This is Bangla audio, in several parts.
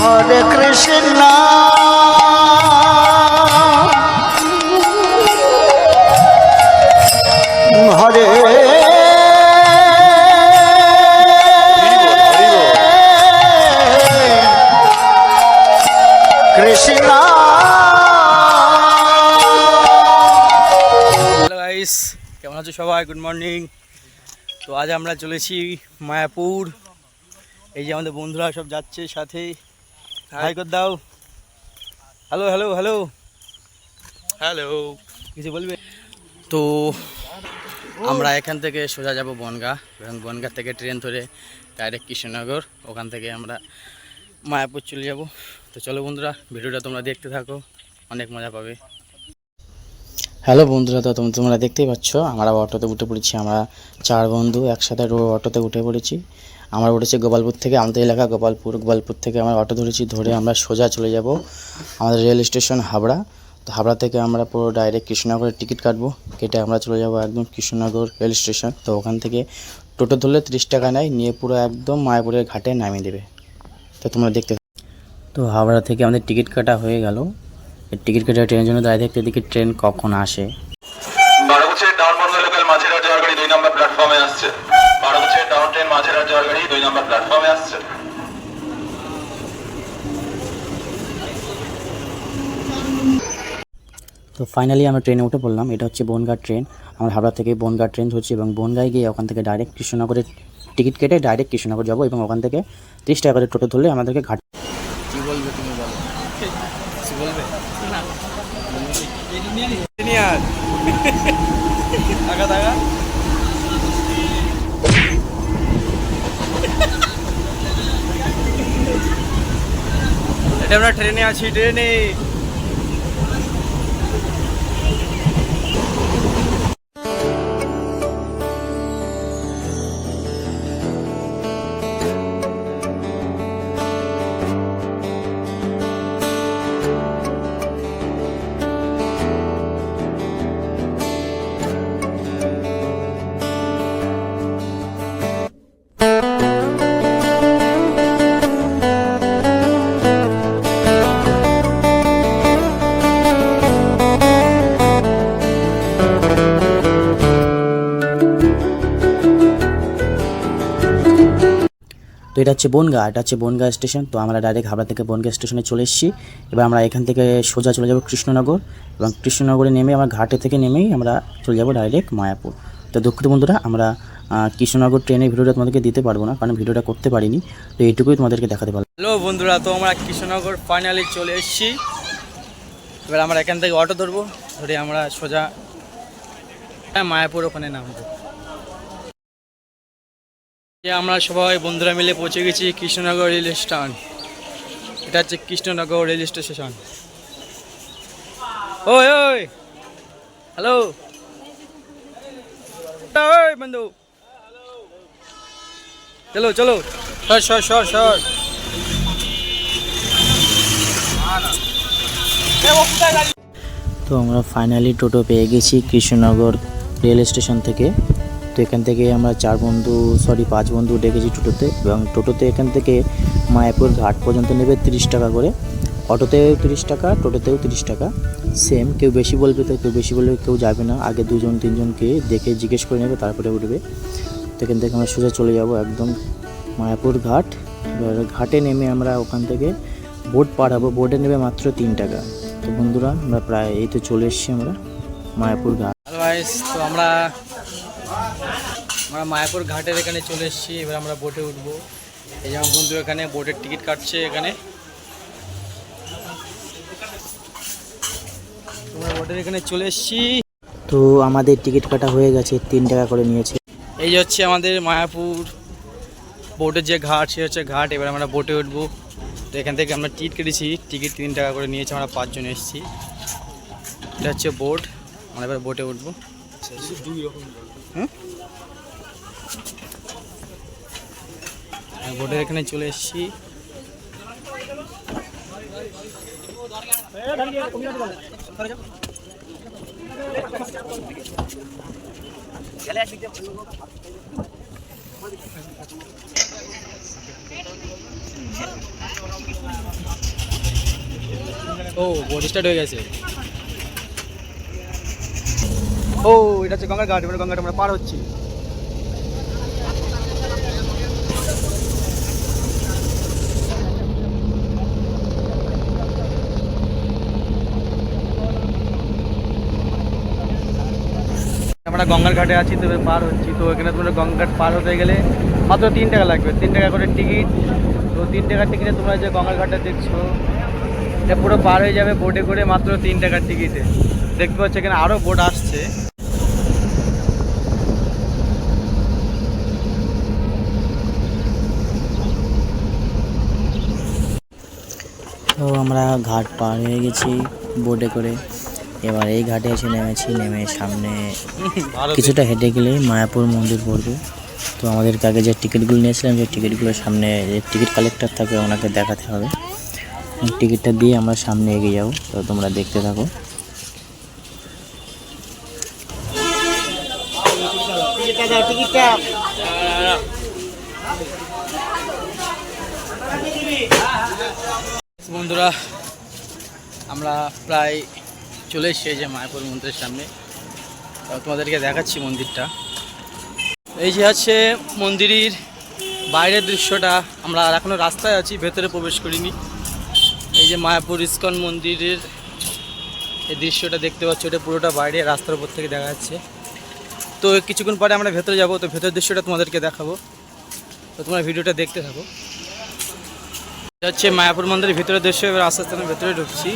হরে কৃষ্ণ। হরে। কেমন আছো সবাই? গুড মর্নিং তো আজ আমরা চলেছি মায়াপুর। এই যে আমাদের বন্ধুরা সব যাচ্ছে সাথে। হাই কর দাও হ্যালো হ্যালো হ্যালো হ্যালো কিছু বলবে? তো আমরা এখান থেকে সোজা যাব বনগা। এবং বনগা থেকে ট্রেন ধরে ডাইরেক্ট কৃষ্ণনগর। ওখান থেকে আমরা মায়াপুর চলে যাব। তো চলো বন্ধুরা ভিডিওটা তোমরা দেখতে থাকো। অনেক মজা পাবে। হ্যালো বন্ধুরা তো তোম- তোমরা দেখতেই পাচ্ছ আমরা অটোতে উঠে পড়েছি। আমরা চার বন্ধু একসাথে অটোতে উঠে পড়েছি। আমরা উঠেছি গোপালপুর থেকে আমাদের এলাকা, গোপালপুর গোপালপুর থেকে আমরা অটো ধরেছি, ধরে আমরা সোজা চলে যাব আমাদের রেল স্টেশন হাবড়া। তো হাবড়া থেকে আমরা পুরো ডাইরেক্ট কৃষ্ণনগরের টিকিট কাটবো, কেটে আমরা চলে যাব একদম কৃষ্ণনগর রেল স্টেশন। তো ওখান থেকে টোটো ধরলে ত্রিশ টাকা নেয়, নিয়ে পুরো একদম মায়াপুরের ঘাটে নামিয়ে দেবে। তো তোমরা দেখতে তো হাওড়া থেকে আমাদের টিকিট কাটা হয়ে গেল। টিকিট কাটা ট্রেনের জন্য দাঁড়িয়ে থাকতে দেখি ট্রেন কখন আসে? তো ফাইনালি আমরা ট্রেনে উঠে পড়লাম। এটা হচ্ছে বনগাঁ ট্রেন আমার হাওড়া থেকে বনগাঁ ট্রেন ধরছি এবং বনগাঁয় গিয়ে ওখান থেকে ডাইরেক্ট কৃষ্ণনগরের টিকিট কেটে ডাইরেক্ট কৃষ্ণনগর যাব এবং ওখান থেকে তিরিশ টাকা করে টোটো ধরলে আমাদেরকে ঘাট কী বলবে তুমি বলো? বলবে? আগা আগা এটা আমরা ট্রেনে আছি ট্রেনে তো এটা হচ্ছে বনগা, এটা হচ্ছে বনগা স্টেশন। তো আমরা ডাইরেক্ট হাবড়া থেকে বনগা স্টেশনে চলে এসেছি। এবার আমরা এখান থেকে সোজা চলে যাব কৃষ্ণনগর এবং কৃষ্ণনগরে নেমে আমরা ঘাটে থেকে নেমেই আমরা চলে যাব ডাইরেক্ট মায়াপুর। তো দুঃখিত বন্ধুরা, আমরা কৃষ্ণনগর ট্রেনের ভিডিওটা তোমাদেরকে দিতে পারব না কারণ ভিডিওটা করতে পারিনি। তো এইটুকুই তোমাদেরকে দেখাতে পারব হ্যালো বন্ধুরা, তো আমরা কৃষ্ণনগর ফাইনালি চলে এসেছি। এবার আমরা এখান থেকে অটো ধরবো, ধরে আমরা সোজা মায়াপুর ওখানে নামবো। আমরা সবাই বন্ধুরা মিলে পৌঁছে গেছি কৃষ্ণনগর রেল স্টেশন। এটা হচ্ছে কৃষ্ণনগর রেল স্টেশন। ওই ওই। হ্যালো। বন্ধু। চলো চলো। সর সর সর সর। তো আমরা ফাইনালি টোটো পেয়ে গেছি কৃষ্ণনগর রেল স্টেশন থেকে। তো এখান থেকে আমরা চার বন্ধু সরি পাঁচ বন্ধু ডেকেছি টোটোতে এবং টোটোতে এখান থেকে মায়াপুর ঘাট পর্যন্ত নেবে তিরিশ টাকা করে। অটোতেও তিরিশ টাকা, টোটোতেও তিরিশ টাকা। সেম কেউ বেশি বলবে তো কেউ বেশি বলবে, কেউ যাবে না। আগে দুজন, তিনজনকে দেখে জিজ্ঞেস করে নেবে, তারপরে উঠবে। তো এখান থেকে আমরা সোজা চলে যাব একদম মায়াপুর ঘাট। এবার ঘাটে নেমে আমরা ওখান থেকে বোট পাঠাবো। বোটে নেবে মাত্র তিন টাকা। তো বন্ধুরা, আমরা প্রায় এই তো চলে এসেছি আমরা মায়াপুর ঘাট। তো আমরা আমরা মায়াপুর ঘাটের এখানে চলে এসেছি এবার আমরা বোটে উঠবো। এই যেমন বন্ধু এখানে বোটের টিকিট কাটছে এখানে। তোমরা বোটের এখানে চলে এসেছি। তো আমাদের টিকিট কাটা হয়ে গেছে তিন টাকা করে নিয়েছে। এই যে হচ্ছে আমাদের মায়াপুর বোটের যে ঘাট সে হচ্ছে ঘাট এবার আমরা বোটে উঠবো। তো এখান থেকে আমরা টিকিট কেটেছি টিকিট তিন টাকা করে নিয়েছি আমরা পাঁচজন এসেছি। এটা হচ্ছে বোট আমরা এবার বোটে উঠবো। হুম? বোটের এখানে চলে এসেছি। ও বোট স্টার্ট হয়ে গেছে। ও, এটা হচ্ছে গঙ্গার ঘাট, এবার গঙ্গাটা আমরা পার হচ্ছি। আমরা গঙ্গার ঘাটে আছি, তো এবার পার হচ্ছি। তো এখানে তোমরা গঙ্গার ঘাট পার হতে গেলে মাত্র তিন টাকা লাগবে। তিন টাকা করে টিকিট। তো তিন টাকার টিকিটে তোমরা যে গঙ্গার ঘাটটা দেখছ, এটা পুরো পার হয়ে যাবে বোটে করে মাত্র তিন টাকার টিকিটে। দেখতে পাচ্ছ এখানে আরও বোট আসছে। তো আমরা ঘাট পার হয়ে গেছি বোটে করে। এবার এই ঘাটে এসে নেমেছি, নেমে সামনে কিছুটা হেঁটে গেলে মায়াপুর মন্দির পড়বে। তো আমাদের আগে যে টিকিটগুলো নিয়েছিলাম, সেই টিকিটগুলো সামনে, যে টিকিট কালেক্টর থাকে, ওনাকে দেখাতে হবে। টিকিটটা দিয়ে আমরা সামনে এগিয়ে যাব। তো তোমরা দেখতে থাকো। বন্ধুরা, আমরা প্রায় চলে এসেছি যে মায়াপুর মন্দিরের সামনে। তোমাদেরকে দেখাচ্ছি মন্দিরটা। এই যে হচ্ছে মন্দিরের বাইরের দৃশ্যটা। আমরা আর এখনও রাস্তায় আছি, ভেতরে প্রবেশ করিনি। এই যে মায়াপুর ইস্কন মন্দিরের এই দৃশ্যটা দেখতে পাচ্ছি ওটা পুরোটা বাইরে, রাস্তার উপর থেকে দেখা যাচ্ছে। তো কিছুক্ষণ পরে আমরা ভেতরে যাব, তো ভেতরের দৃশ্যটা তোমাদেরকে দেখাবো। তো তোমরা ভিডিওটা দেখতে থাকো। হচ্ছে মায়াপুর মন্দিরের ভিতরে দৃশ্য, এবার আস্তে আস্তে ভেতরে ঢুকছি।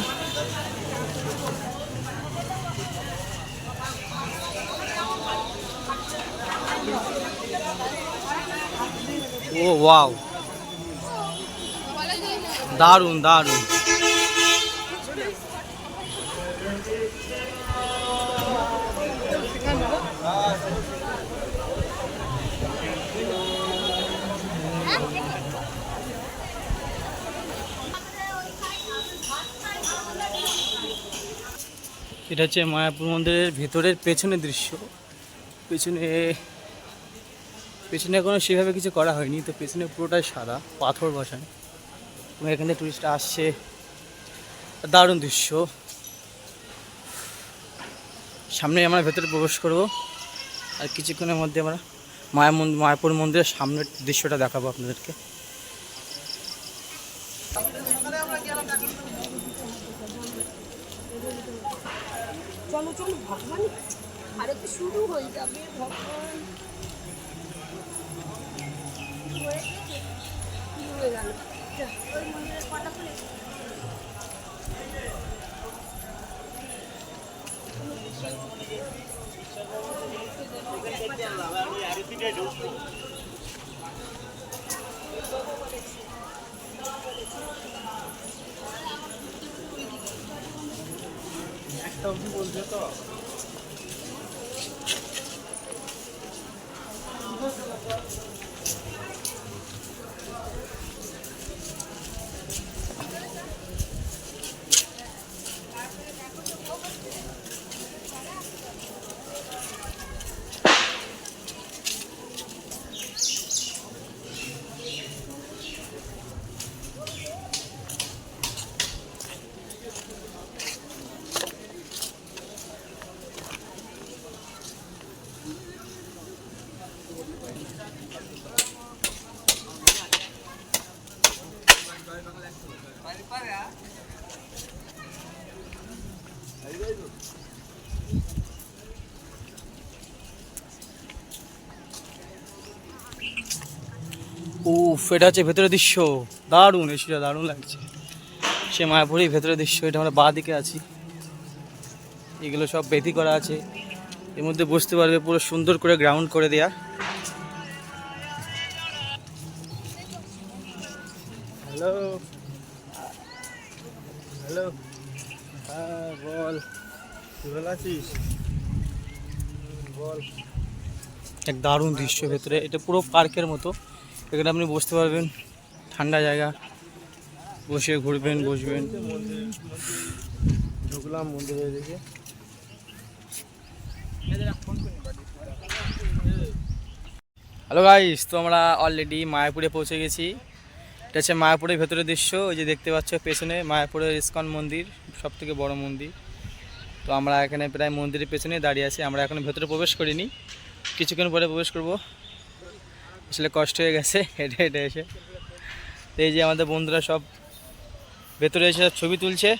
ও ওয়াও দারুণ দারুণ. এটা হচ্ছে মায়াপুর মন্দিরের ভেতরের পেছনের দৃশ্য। পেছনে পেছনে কোনো সেভাবে কিছু করা হয়নি, তো পেছনে পুরোটাই সাদা, পাথর বসান। এবং এখানে টুরিস্ট আসছে। দারুণ দৃশ্য। সামনে আমরা ভেতরে প্রবেশ করব। আর কিছুক্ষণের মধ্যে আমরা মায়া মন্দির মায়াপুর মন্দিরের সামনের দৃশ্যটা দেখাবো আপনাদেরকে। চলো চলো, ভগবান। আরে তো শুরু হয়ে যাবে, ভগবান। কি হয়েছে? কি হয়ে উফ এটা হচ্ছে ভেতরের দৃশ্য। দারুণ এসিটা দারুণ লাগছে। সে মায়াপুরের ভেতরের দৃশ্য এটা আমরা বাঁ দিকে আছি। এগুলো সব বেদি করা আছে। এর মধ্যে বসতে পারবে পুরো সুন্দর করে গ্রাউন্ড করে দেয়া। হ্যালো। হ্যালো। হ্যাঁ বল। ভালো আছিস? বল। এক দারুণ দৃশ্য ভেতরে। এটা পুরো পার্কের মতো। এখানে আপনি বসতে পারবেন। ঠান্ডা জায়গা। বসে ঘুরবেন বসবেন। ঢুকলাম মন্দিরে দিকে। হ্যালো গাইস তো আমরা অলরেডি মায়াপুরে পৌঁছে গেছি। এটা হচ্ছে মায়াপুরের ভেতরের দৃশ্য। ওই যে দেখতে পাচ্ছ পেছনে মায়াপুরের ইস্কন মন্দির সব থেকে বড়ো মন্দির। তো আমরা এখানে প্রায় মন্দিরের পেছনে দাঁড়িয়ে আছি। আমরা এখন ভেতরে প্রবেশ করিনি। কিছুক্ষণ পরে প্রবেশ করব। আসলে কষ্ট হয়ে গেছে, হেঁটে হেঁটে এসে। এই যে আমাদের বন্ধুরা সব ভেতরে এসে সব ছবি তুলছে।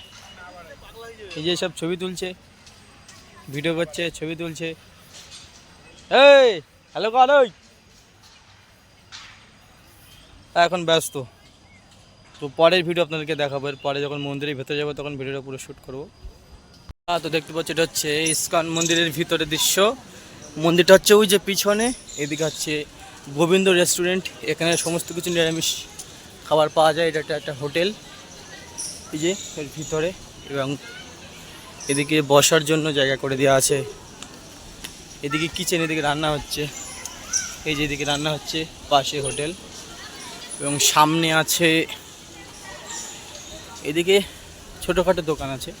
এই যে সব ছবি তুলছে ভিডিও করছে, ছবি তুলছে। এই হ্যালো ওই এখন ব্যস্ত। তো পরের ভিডিও আপনাদেরকে দেখাবো। এর পরে যখন মন্দিরের ভেতরে যাব, তখন ভিডিওটা পুরো শ্যুট করব। তো দেখতে পাচ্ছি, এটা হচ্ছে ইস্কন মন্দিরের ভিতরের দৃশ্য। মন্দিরটা হচ্ছে ওই যে পিছনে, এদিকে হচ্ছে গোবিন্দ রেস্টুরেন্ট, এখানে সমস্ত কিছু নিরামিষ খাবার পাওয়া যায়। এটা একটা হোটেল। এই যে, এর ভিতরে এবং এদিকে বসার জন্য জায়গা করে দেওয়া আছে। এদিকে কিচেন এদিকে রান্না হচ্ছে। এই যে এদিকে রান্না হচ্ছে, পাশে হোটেল। এবং সামনে আছে, এদিকে ছোটোখাটো দোকান আছে।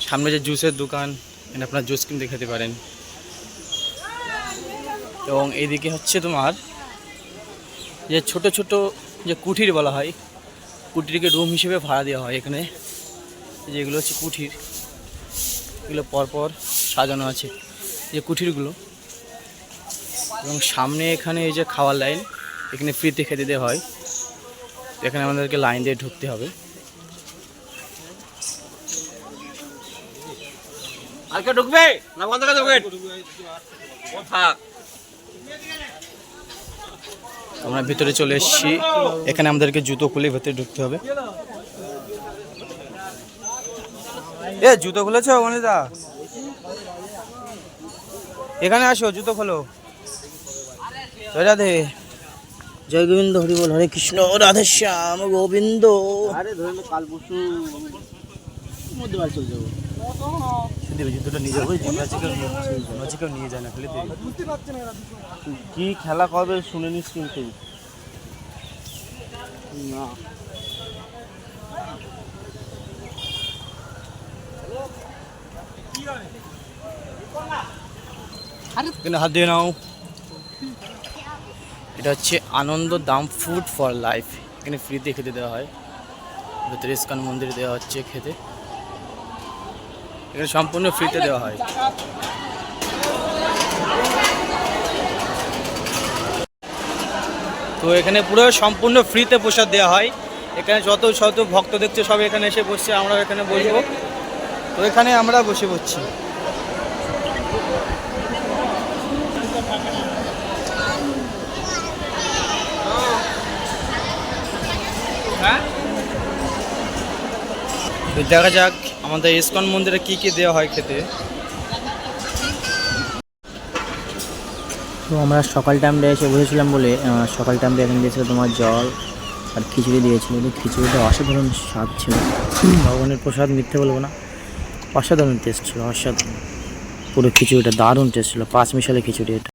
সামনে যে জুসের দোকান এখানে আপনার জুস কিনতে খেতে পারেন। এবং এইদিকে হচ্ছে তোমার যে ছোট ছোট যে কুঠির বলা হয়, কুঠিরকে রুম হিসেবে ভাড়া দেওয়া হয় এখানে। যেগুলো হচ্ছে কুঠির। এগুলো পরপর সাজানো আছে যে কুঠিরগুলো। এবং সামনে এখানে এই যে খাওয়ার লাইন, এখানে ফ্রিতে খেতে দেওয়া হয়। এখানে আমাদেরকে লাইন দিয়ে ঢুকতে হবে। আর কেউ ঢুকবে? না বন্ধ করে ঢুকবেন থাক আমরা ভিতরে চলে এসেছি। এখানে আমাদেরকে জুতো খুলে ভেতরে ঢুকতে হবে। এ জুতো খুলেছো অনিদা এখানে আসো জুতো খোলো। জয় রাধে। জয় গোবিন্দ হরিবল হরে কৃষ্ণ রাধে শ্যাম গোবিন্দ। আরে ধরে কাল পরশু মধ্যে চলে যাব। দেবে জুতোটা নিয়ে যাব কেউ নিয়ে যায় না ফেলে দেবে। কি খেলা কবে শুনে নিস কিন্তু? না। হাত দিয়ে নাও। এটা হচ্ছে আনন্দ দাম ফুড ফর লাইফ এখানে ফ্রিতে খেতে দেওয়া হয়। ভেতরে ইস্কন মন্দিরে দেওয়া হচ্ছে খেতে। এখানে সম্পূর্ণ ফ্রিতে দেওয়া হয়। তো এখানে পুরো সম্পূর্ণ ফ্রিতে প্রসাদ দেওয়া হয়। এখানে যত শত ভক্ত দেখছে সব এখানে এসে বসছে আমরা এখানে বসবো। তো এখানে আমরা বসে পড়ছি। তো দেখা যাক আমাদের ইস্কন মন্দিরে কি কি দেওয়া হয় খেতে। তো আমরা সকাল টাইমটা এসে বসেছিলাম বলে সকাল টাইমটা এখানে দিয়েছিল তোমার জল আর খিচুড়ি দিয়েছিল। খিচুড়িটা অসাধারণ স্বাদ ছিল। ভগবানের প্রসাদ মিথ্যে বলব না, অসাধারণ টেস্ট ছিল, অসাধারণ। পুরো খিচুড়িটা দারুণ টেস্ট ছিল, পাঁচ মিশালে খিচুড়ি এটা।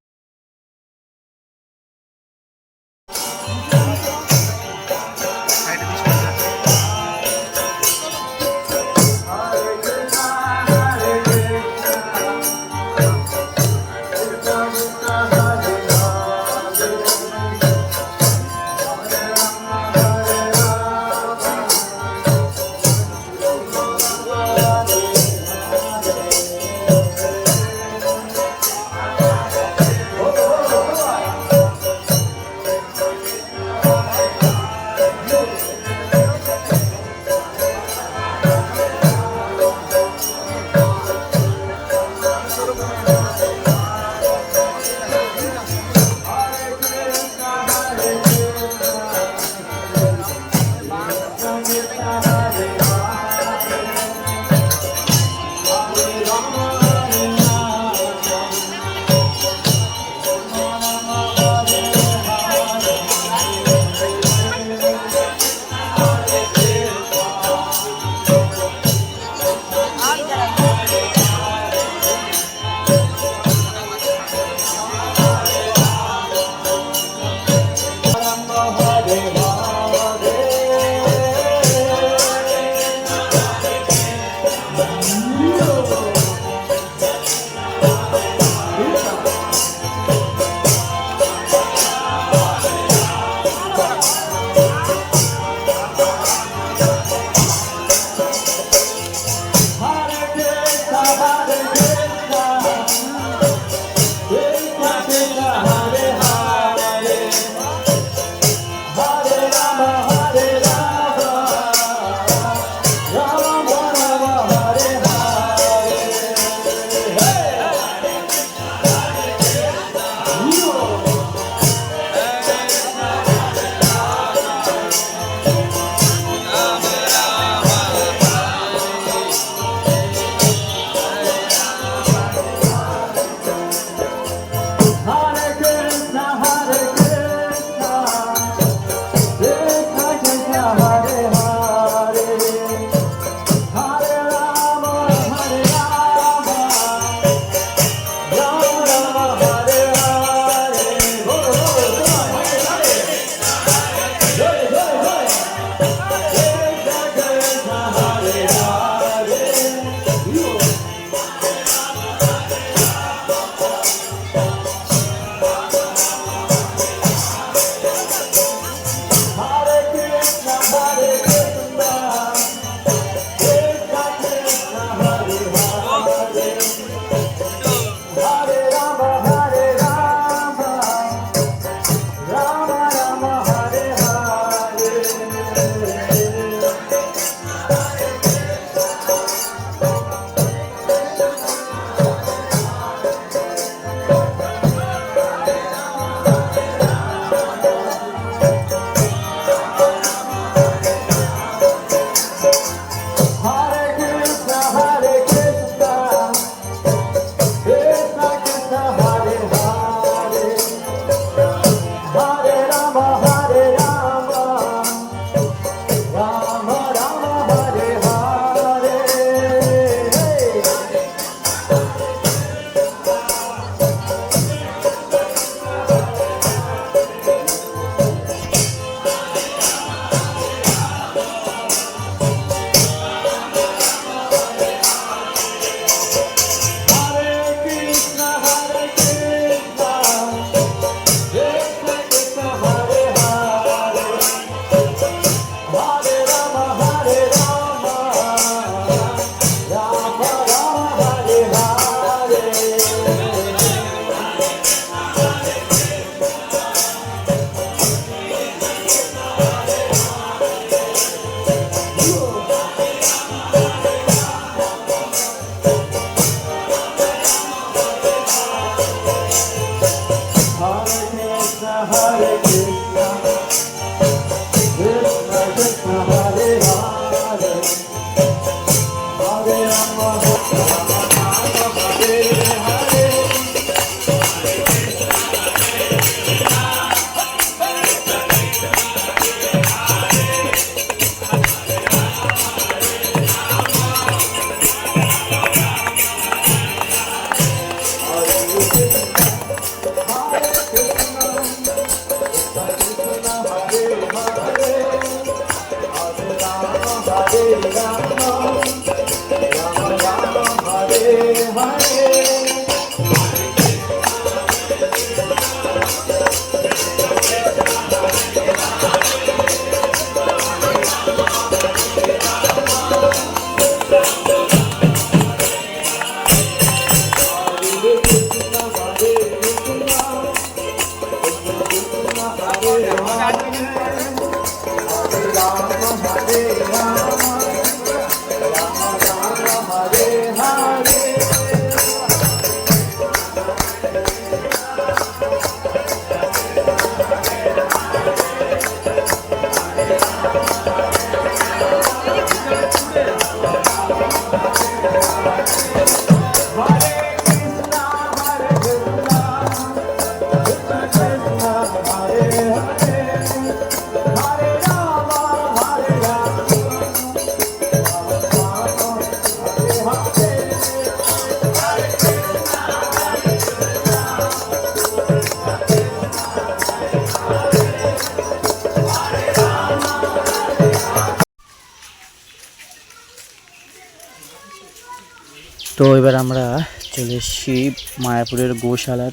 এবার আমরা চলে এসেছি মায়াপুরের গোশালার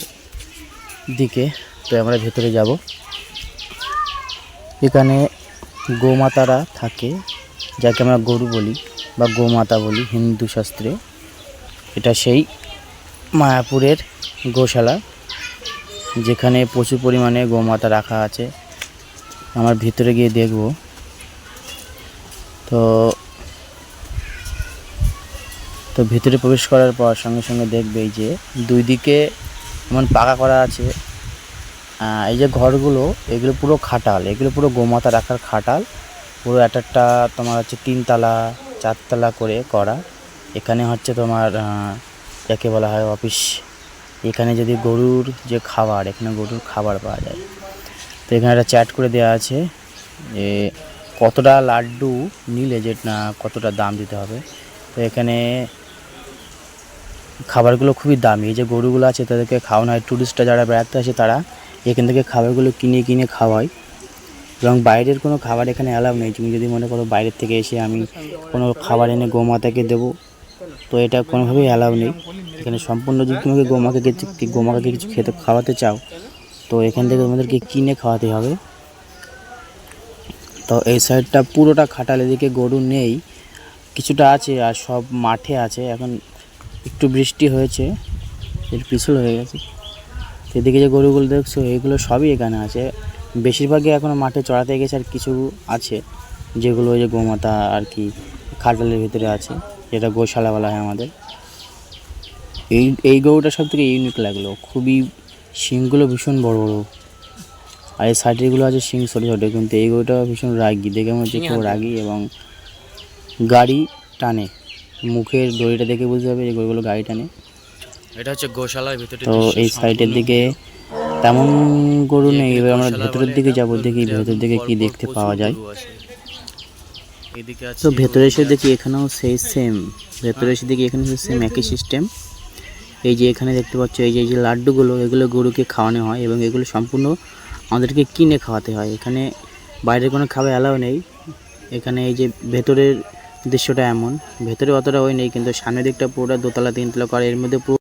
দিকে। তো আমরা ভেতরে যাব। এখানে গোমাতারা থাকে, যাকে আমরা গরু বলি বা গোমাতা বলি, হিন্দু শাস্ত্রে। এটা সেই মায়াপুরের গোশালা, যেখানে প্রচুর পরিমাণে গোমাতা রাখা আছে। আমার ভিতরে গিয়ে দেখব। তো তো ভিতরে প্রবেশ করার পর সঙ্গে সঙ্গে দেখবে যে দুই দিকে এমন পাকা করা আছে। এই যে ঘরগুলো, এগুলো পুরো খাটাল, এগুলো পুরো গোমাতা রাখার খাটাল। পুরো এক একটা তোমার হচ্ছে তিনতলা, চারতলা করে করা। এখানে হচ্ছে তোমার যাকে বলা হয় অফিস। এখানে যদি গরুর যে খাবার, এখানে গরুর খাবার পাওয়া যায়। তো এখানে একটা চ্যাট করে দেওয়া আছে যে কতটা লাড্ডু নিলে যে কতটা দাম দিতে হবে। তো এখানে খাবারগুলো খুবই দামি। এই যে গরুগুলো আছে, তাদেরকে খাওয়ানো হয়। ট্যুরিস্টরা যারা বেড়াতে আসে, তারা এখান থেকে খাবারগুলো কিনে কিনে খাওয়ায়। এবং বাইরের কোনো খাবার এখানে অ্যালাউ নেই। তুমি যদি মনে করো বাইরের থেকে এসে আমি কোনো খাবার এনে গোমাতাকে দেবো, তো এটা কোনোভাবেই অ্যালাউ নেই। এখানে সম্পূর্ণ যদি তোমাকে গোমাকে গোমাকে কিছু খেতে খাওয়াতে চাও, তো এখান থেকে তোমাদেরকে কিনে খাওয়াতে হবে। তো এই সাইডটা পুরোটা খাটাল, এদিকে গরু নেই। কিছুটা আছে আর সব মাঠে আছে। এখন একটু বৃষ্টি হয়েছে এর পিছল হয়ে গেছে। এদিকে যে গরুগুলো দেখছ এগুলো সবই এখানে আছে। বেশিরভাগই এখনও মাঠে চড়াতে গেছে আর কিছু আছে যেগুলো ওই যে গোমাতা আর কি খাটালের ভিতরে আছে যেটা গোশালা বলা হয় আমাদের। এই এই গরুটা সব থেকে ইউনিক লাগল। খুবই শিংগুলো ভীষণ বড় বড়। আর এই সাইডেরগুলো আছে শিং ছোটো ছোটো কিন্তু এই গরুটা ভীষণ রাগি। দেখে মনে হচ্ছে খুব রাগি এবং গাড়ি টানে। মুখের দড়িটা দেখে বুঝতে হবে যে গরুগুলো গাড়ি টানে। এটা হচ্ছে গোশালার ভিতরে তো এই সাইডের দিকে তেমন গরু নেই এবার আমরা ভেতরের দিকে যাব দেখি ভেতর দিকে কি দেখতে পাওয়া যায়। তো ভেতরে এসে দেখি এখানেও সেই সেম ভেতরে এসে দেখি এখানে সেম একই সিস্টেম এই যে এখানে দেখতে পাচ্ছ এই যে এই যে লাড্ডুগুলো এগুলো গরুকে খাওয়ানো হয় এবং এগুলো সম্পূর্ণ আমাদেরকে কিনে খাওয়াতে হয়। এখানে বাইরের কোনো খাবার অ্যালাউ নেই। এখানে এই যে ভেতরের দৃশ্যটা এমন। ভেতরে অতটা ওই নেই, কিন্তু সামনের দিকটা পুরোটা দোতলা তিনতলা করে। এর মধ্যে পুরো